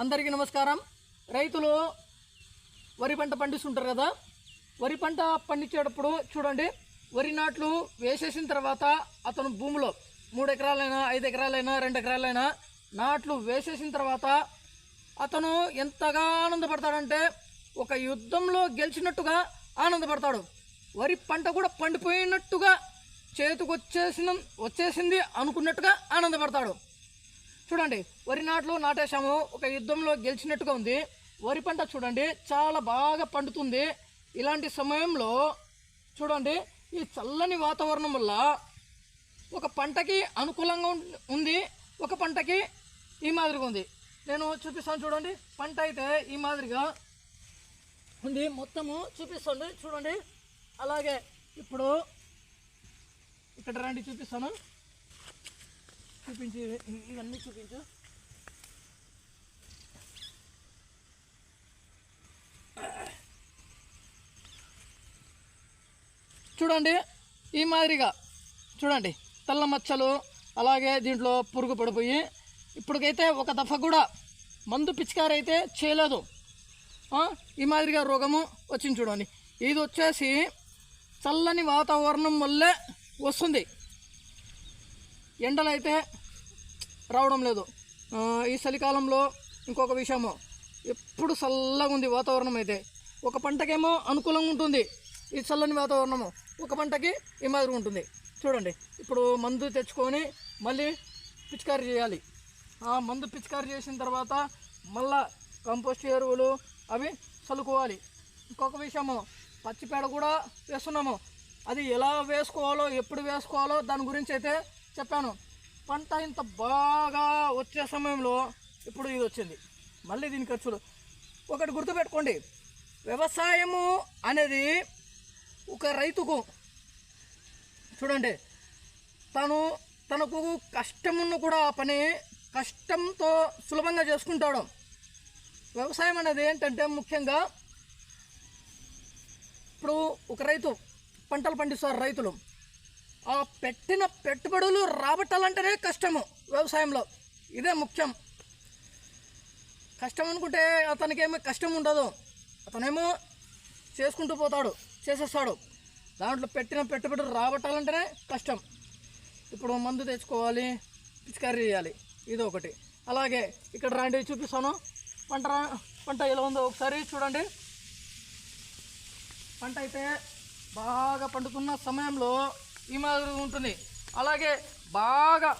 అందరికీ నమస్కారం. రైతులు వరి పంట పండిస్తుంటారు కదా వరి పంట పండించేటప్పుడు చూడండి వరి నాట్లు వేసేసిన తర్వాత అతను భూమిలో మూడు ఎకరాలైనా ఐదు ఎకరాలైనా రెండు ఎకరాలైనా నాట్లు వేసేసిన తర్వాత అతను ఎంతగా ఆనందపడతాడంటే ఒక యుద్ధంలో గెలిచినట్టుగా ఆనందపడతాడు. వరి పంట కూడా పండిపోయినట్టుగా చేతికి వచ్చేసిన వచ్చేసింది అనుకున్నట్టుగా ఆనందపడతాడు. చూడండి వరి నాట్లు నాటేశాము ఒక యుద్ధంలో గెలిచినట్టుగా ఉంది. వరి పంట చూడండి చాలా బాగా పండుతుంది. ఇలాంటి సమయంలో చూడండి ఈ చల్లని వాతావరణం వల్ల ఒక పంటకి అనుకూలంగా ఉం- ఉంది ఒక పంటకి ఈ మాదిరిగా ఉంది. నేను చూపిస్తాను చూడండి పంట అయితే ఈ మాదిరిగా ఉంది. మొత్తము చూపిస్తుంది చూడండి. అలాగే ఇప్పుడు ఇక్కడ రండి చూపిస్తాను. చూపించు ఇవన్నీ చూపించు. చూడండి ఈ మాదిరిగా. చూడండి తెల్ల మచ్చలు అలాగే దీంట్లో పురుగు పడిపోయి ఇప్పటికైతే ఒక దఫా కూడా మందు పిచికారి అయితే చేయలేదు ఈ మాదిరిగా రోగము వచ్చింది చూడండి. ఇది వచ్చేసి చల్లని వాతావరణం వల్లే వస్తుంది. ఎండలు అయితే రావడం లేదు. ఈ చలికాలంలో ఇంకొక విషయము ఎప్పుడు చల్లగా ఉంది వాతావరణం అయితే. ఒక పంటకేమో అనుకూలంగా ఉంటుంది ఈ చల్లని వాతావరణము ఒక పంటకి ఈ మాదిరి ఉంటుంది. చూడండి ఇప్పుడు మందు తెచ్చుకొని మళ్ళీ పిచికారీ చేయాలి. ఆ మందు పిచికారీ చేసిన తర్వాత మళ్ళా కంపోస్ట్ ఎరువులు అవి చల్లుకోవాలి. ఇంకొక విషయము పచ్చిపేడ కూడా వేస్తున్నాము. అది ఎలా వేసుకోవాలో ఎప్పుడు వేసుకోవాలో దాని గురించి అయితే చెప్పాను. పంట ఇంత బాగా వచ్చే సమయంలో ఇప్పుడు ఇది వచ్చింది. మళ్ళీ దీని ఖర్చులు ఒకటి గుర్తుపెట్టుకోండి. వ్యవసాయము అనేది ఒక రైతుకు చూడండి. తను తనకు కష్టమున్న కూడా ఆ పని కష్టంతో సులభంగా చేసుకుంటాడు. వ్యవసాయం అనేది ఏంటంటే ముఖ్యంగా ఇప్పుడు ఒక రైతు పంటలు పండిస్తారు రైతులు. ఆ పెట్టిన పెట్టుబడులు రాబట్టాలంటేనే కష్టము వ్యవసాయంలో. ఇదే ముఖ్యం. కష్టం అనుకుంటే అతనికేమీ కష్టం ఉండదు. అతనేమో చేసుకుంటూ పోతాడు చేసేస్తాడు. దాంట్లో పెట్టిన పెట్టుబడులు రాబట్టాలంటేనే కష్టం. ఇప్పుడు మందు తెచ్చుకోవాలి పిచికారీ చేయాలి ఇది ఒకటి. అలాగే ఇక్కడ రండి చూపిస్తాను. పంట పంట ఎలా ఉందో ఒకసారి చూడండి. పంట అయితే బాగా పండుతున్న సమయంలో ఈ మాదిరి ఉంటుంది. అలాగే బాగా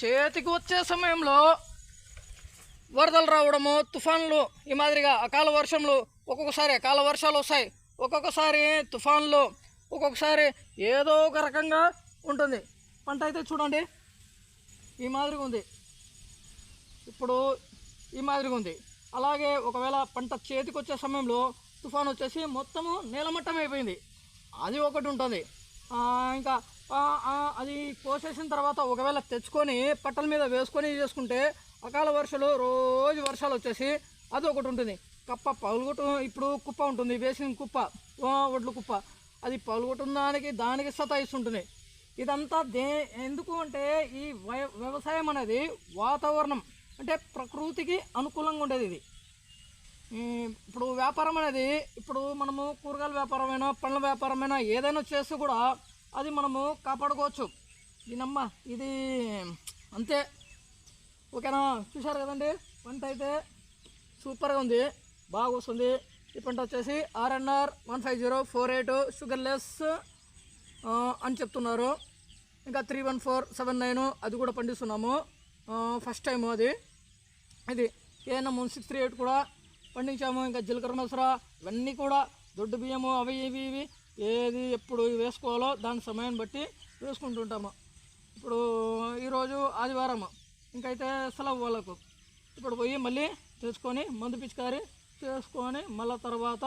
చేతికి వచ్చే సమయంలో వరదలు రావడము తుఫాన్లు ఈ మాదిరిగా అకాల వర్షంలు ఒక్కొక్కసారి అకాల వర్షాలు వస్తాయి. ఒక్కొక్కసారి తుఫాన్లు ఒక్కొక్కసారి ఏదో ఒక రకంగా ఉంటుంది. పంట అయితే చూడండి. ఈ మాదిరిగా ఉంది. ఇప్పుడు ఈ మాదిరిగా ఉంది. అలాగే ఒకవేళ పంట చేతికి వచ్చే సమయంలో తుఫాన్ వచ్చేసి మొత్తము నేలమట్టం అయిపోయింది అది ఒకటి ఉంటుంది. ఇంకా అది కోసేసిన తర్వాత ఒకవేళ తెచ్చుకొని పట్టల మీద వేసుకొని చేసుకుంటే అకాల వర్షాలు రోజు వర్షాలు వచ్చేసి అది ఒకటి ఉంటుంది. కప్ప పగులుగొట్టు ఇప్పుడు కుప్ప ఉంటుంది. వేసిన కుప్ప ఒడ్లు కుప్ప. అది పగులుగొట్టిన దానికి దానికి సతాయిస్తుంటుంది ఇదంతా దే ఎందుకు అంటే ఈ వ్యవసాయం అనేది వాతావరణం అంటే ప్రకృతికి అనుకూలంగా ఉండేది ఇది. ఇప్పుడు వ్యాపారం అనేది ఇప్పుడు మనము కూరగాయల వ్యాపారమైనా పండ్ల వ్యాపారమైనా ఏదైనా చేస్తే కూడా అది మనము కాపాడుకోవచ్చు. దీనమ్మ ఇది అంతే. ఓకేనా? చూశారు కదండి? పంట అయితే సూపర్గా ఉంది బాగా వస్తుంది. ఈ పంట వచ్చేసి RNR one five zero four eight sugarless అని చెప్తున్నారు. ఇంకా three one four seven nine అది కూడా పండిస్తున్నాము. ఫస్ట్ టైం అది. ఇది KNM one six three eight కూడా పండించాము. ఇంకా జీలకర్ర మసరా ఇవన్నీ కూడా దొడ్డు బియ్యము అవి ఇవి ఇవి ఏది ఎప్పుడు వేసుకోవాలో దాని సమయాన్ని బట్టి వేసుకుంటుంటాము. ఇప్పుడు ఈరోజు ఆదివారం ఇంకైతే సెలవు వాళ్ళకు. ఇప్పుడు పోయి మళ్ళీ తెచ్చుకొని మందు పిచికారి చేసుకొని మళ్ళీ తర్వాత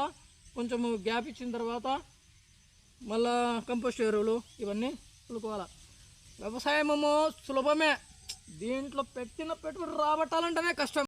కొంచెము గ్యాప్ ఇచ్చిన తర్వాత మళ్ళా కంపోస్ట్ ఎరువులు ఇవన్నీ పులుకోవాలి వ్యవసాయము సులభమే. దీంట్లో పెట్టిన పెట్టుబడి రాబట్టాలంటేనే కష్టం.